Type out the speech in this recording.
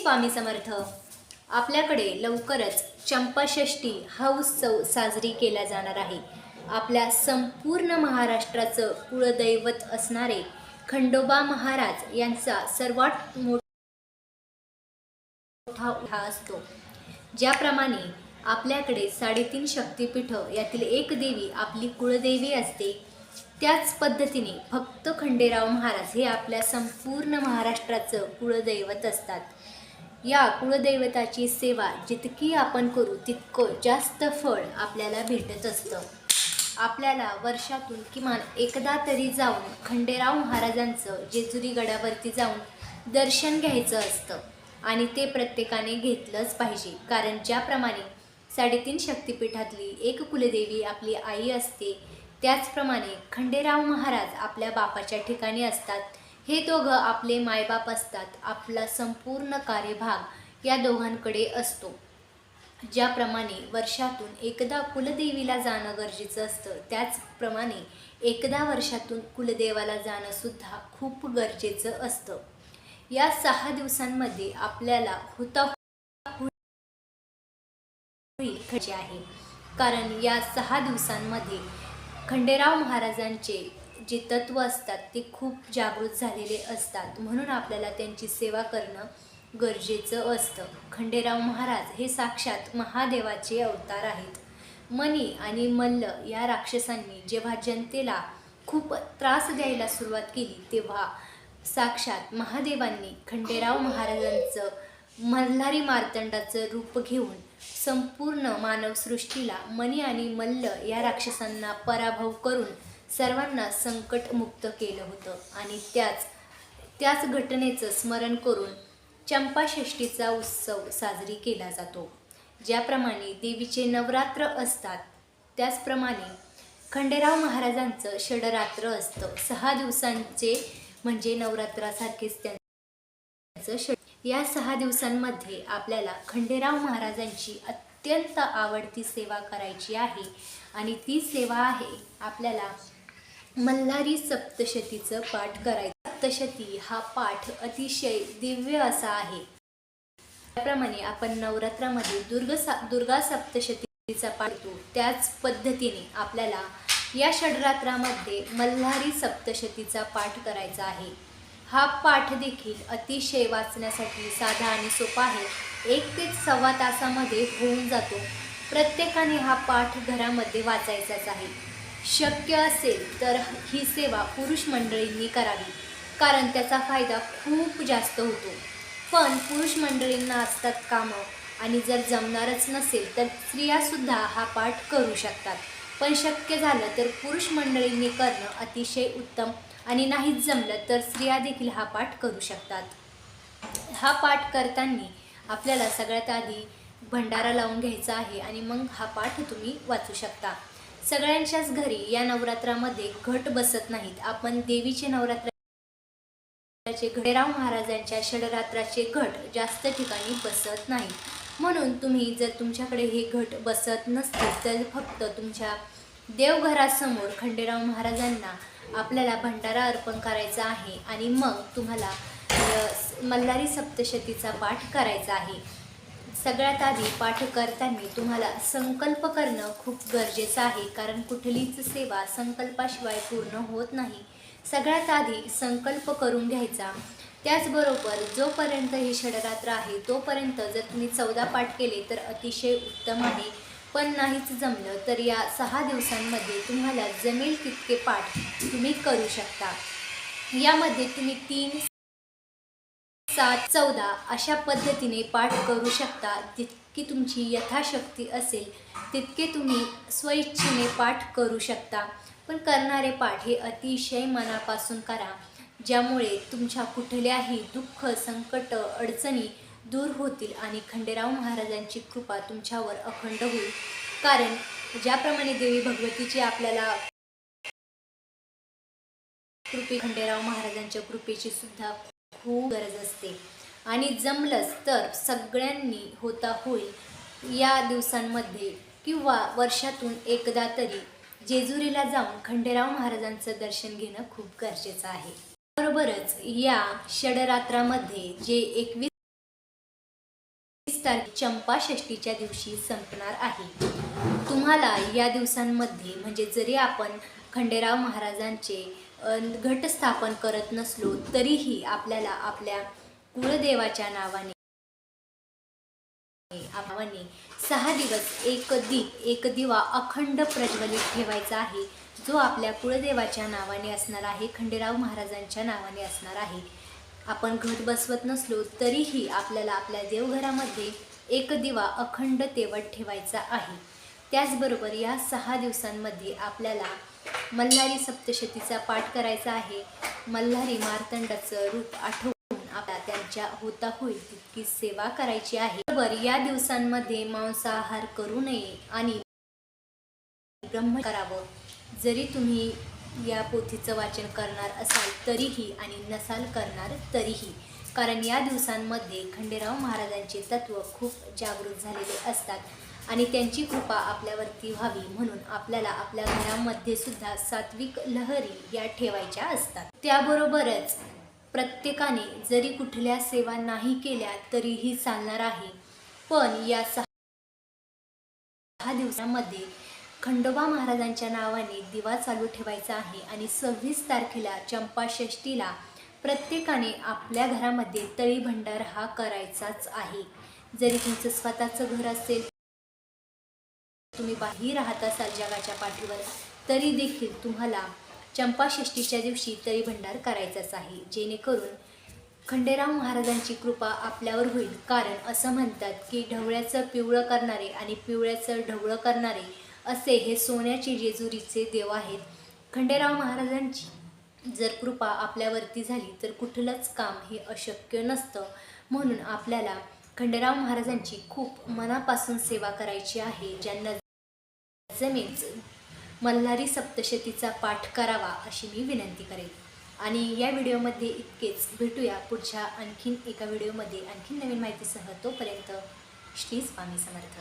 स्वामी समर्थ. आपल्याकडे लवकरच चंपाषष्ठी हा उत्सव साजरी केला जाणार आहे. आपल्या संपूर्ण महाराष्ट्राचं कुळदैवत असणारे खंडोबा महाराज यांचा सर्वात मोठा उठा असतो. ज्याप्रमाणे आपल्याकडे साडेतीन शक्तिपीठं यातील एक देवी आपली कुळदेवी असते त्याच पद्धतीने फक्त खंडेराव महाराज हे आपल्या संपूर्ण महाराष्ट्राचं कुळदैवत असतात. या कुळदैवताची सेवा जितकी आपण करू तितकं जास्त फळ आपल्याला भेटत असतं. आपल्याला वर्षातून किमान एकदा तरी जाऊन खंडेराव महाराजांचं जेजुरी गडावरती जाऊन दर्शन घ्यायचं असतं आणि ते प्रत्येकाने घेतलंच पाहिजे. कारण ज्याप्रमाणे साडेतीन शक्तिपीठातली एक कुलदेवी आपली आई असते त्याचप्रमाणे खंडेराव महाराज आपल्या बापाच्या ठिकाणी असतात. हे दोघं आपले मायबाप असतात आपला संपूर्ण कार्यभाग या दोघांकडे असतो ज्याप्रमाणे वर्षातून एकदा कुलदेवीला जाणं गरजेचं असतं त्याचप्रमाणे एकदा वर्षातून कुलदेवाला जाणंसुद्धा खूप गरजेचं असतं या सहा दिवसांमध्ये आपल्याला होता आहे कारण या सहा दिवसांमध्ये खंडेराव महाराजांचे जे तत्व असतात ते खूप जागृत झालेले असतात. म्हणून आपल्याला त्यांची सेवा करणं गरजेचं असतं. खंडेराव महाराज हे साक्षात महादेवाचे अवतार आहेत. मनी आणि मल्ल या राक्षसांनी जेव्हा जनतेला खूप त्रास द्यायला सुरुवात केली तेव्हा साक्षात महादेवांनी खंडेराव महाराजांचं मल्हारी मार्तंडाचं रूप घेऊन संपूर्ण मानवसृष्टीला मनी आणि मल्ल या राक्षसांना पराभव करून सर्वांना संकटमुक्त केलं होतं. आणि त्याच त्याच घटनेचं स्मरण करून चंपाषष्ठीचा उत्सव साजरी केला जातो. ज्याप्रमाणे देवीचे नवरात्र असतात त्याचप्रमाणे खंडेराव महाराजांचं षडरात्र असतं. सहा दिवसांचे म्हणजे नवरात्रासारखेच त्यांचं षड. या सहा दिवसांमध्ये आपल्याला खंडेराव महाराजांची अत्यंत आवडती सेवा करायची आहे. आणि ती सेवा आहे आपल्याला मल्हारी सप्तशतीचं पाठ करायचं. सप्तशती हा पाठ अतिशय दिव्य असा आहे. त्याप्रमाणे आपण नवरात्रामध्ये दुर्ग सा दुर्गा सप्तशतीचा पाठ करतो. त्याच पद्धतीने आपल्याला या षडरात्रामध्ये मल्हारी सप्तशतीचा पाठ करायचा आहे. हा पाठ देखील अतिशय वाचण्यासाठी साधा आणि सोपा आहे. एक ते सव्वा तासामध्ये होऊन जातो. प्रत्येकाने हा पाठ घरामध्ये वाचायचाच आहे. शक्य असेल तर ही सेवा पुरुष मंडळींनी करावी कारण त्याचा फायदा खूप जास्त होतो. पण पुरुष मंडळींना असतात कामं आणि जर जमणारच नसेल तर स्त्रियासुद्धा हा पाठ करू शकतात. पण शक्य झालं तर पुरुष मंडळींनी करणं अतिशय उत्तम आणि नाहीच जमलं तर स्त्रिया देखील हा पाठ करू शकतात. हा पाठ करताना आपल्याला सगळ्यात आधी भंडारा लावून घ्यायचा आहे आणि मग हा पाठ तुम्ही वाचू शकता. सगळ्यांच्याच घरी या नवरात्रामध्ये घट बसत नाहीत. आपण देवीचे नवरात्राचे घडेराव महाराजांच्या षडरात्राचे घट जास्त ठिकाणी बसत नाहीत. म्हणून तुम्ही जर तुमच्याकडे हे घट बसत नसतील तर फक्त तुमच्या देवघरासमोर खंडेराव महाराजांना आपल्याला भंडारा अर्पण करायचा आहे आणि मग तुम्हाला मल्हारी सप्तशतीचा पाठ करायचा आहे. सगळ्यात आधी पाठ करताना तुम्हाला संकल्प करणं खूप गरजेचं आहे कारण कुठलीच सेवा संकल्पाशिवाय पूर्ण होत नाही. सगळ्यात आधी संकल्प करून घ्यायचा. त्याचबरोबर जोपर्यंत हे षडरात्र आहे तोपर्यंत जर तुम्ही चौदा पाठ केले तर अतिशय उत्तम आहे. पण नाहीच जमलं तर या सहा दिवसांमध्ये तुम्हाला जमेल तितके पाठ तुम्ही करू शकता. यामध्ये तुम्ही तीन सात चौदा अशा पद्धतीने पाठ करू शकता. जितकी तुमची यथाशक्ती असेल तितके तुम्ही स्वइच्छेने पाठ करू शकता. पण करणारे पाठ हे अतिशय मनापासून करा ज्यामुळे तुमच्या कुठल्याही दुःख संकट अडचणी दूर होतील आणि खंडेराव महाराजांची कृपा तुमच्यावर अखंड होईल. कारण ज्याप्रमाणे देवी भगवतीची आपल्याला कृपे खंडेराव महाराजांच्या कृपेची सुद्धा खूप गरज असते. आणि जमलंच तर सगळ्यांनी होता होईल या दिवसांमध्ये किंवा वर्षातून एकदा तरी जेजुरीला जाऊन खंडेराव महाराजांचं दर्शन घेणं खूप गरजेचं आहे. बरोबरच या षडरात्रामध्ये जे एकवीस सव्वीस तारीख चंपाषष्टीच्या दिवशी संपणार आहे. तुम्हाला या दिवसांमध्ये म्हणजे जरी आपण खंडेराव महाराजांचे घट घटस्थापन करत नसलो तरीही आपल्याला आपल्या कुळदेवाच्या नावाने नावाने सहा दिवस एक दीप एक दिवा अखंड प्रज्वलित ठेवायचा आहे. जो आपल्या कुळदेवाच्या नावाने असणार आहे खंडेराव महाराजांच्या नावाने असणार आहे. आपण घट बसवत नसलो तरीही आपल्याला आपल्या देवघरामध्ये एक दिवा अखंड तेवत ठेवायचा आहे. त्याचबरोबर या सहा दिवसांमध्ये आपल्याला मल्हारी सप्तशतीचा पाठ करायचा आहे. मल्हारी मार्तंडाचं रूप आठवून आपल्या त्यांच्या होता होईल तितकी सेवा करायची आहे. बरोबर या दिवसांमध्ये मांसाहार करू नये आणि ब्रह्म करावं. जरी तुम्ही या पोथीचं वाचन करणार असाल तरीही आणि नसाल करणार तरीही. कारण या दिवसांमध्ये खंडेराव महाराजांचे तत्व खूप जागृत झालेले असतात. आणि त्यांची कृपा आपल्यावरती व्हावी म्हणून आपल्याला आपल्या घरामध्ये सुद्धा सात्विक लहरी या ठेवायच्या असतात. त्याबरोबरच प्रत्येकाने जरी कुठल्या सेवा नाही केल्या तरीही चालणार आहे. पण या सहा दहा दिवसामध्ये खंडोबा महाराजांच्या नावाने दिवा चालू ठेवायचा आहे आणि सव्वीस तारखेला चंपाषष्टीला प्रत्येकाने आपल्या घरामध्ये तळी भंडार हा करायचाच आहे. जरी तुमचं स्वतःचं घर असेल तुम्ही बाही राहत असाल जगाच्या पाठीवर तरी देखील तुम्हाला चंपाषष्टीच्या दिवशी तरी भंडार करायचाच आहे. जेणेकरून खंडेराव महाराजांची कृपा आपल्यावर होईल. कारण असं म्हणतात की ढवळ्याचं पिवळं करणारे आणि पिवळ्याचं ढवळं करणारे असे हे सोन्याचे जेजुरीचे देव आहेत. खंडेराव महाराजांची जर कृपा आपल्यावरती झाली तर कुठलंच काम हे अशक्य नसतं. म्हणून आपल्याला खंडेराव महाराजांची खूप मनापासून सेवा करायची आहे ज्यांना जमेच मल्हारी सप्तशतीचा पाठ करावा अशी मी विनंती करेन. आणि या व्हिडिओमध्ये इतकेच. भेटूया पुढच्या आणखीन एका व्हिडिओमध्ये. आणखीन नवीन माहितीसह तोपर्यंत श्री स्वामी समर्थ.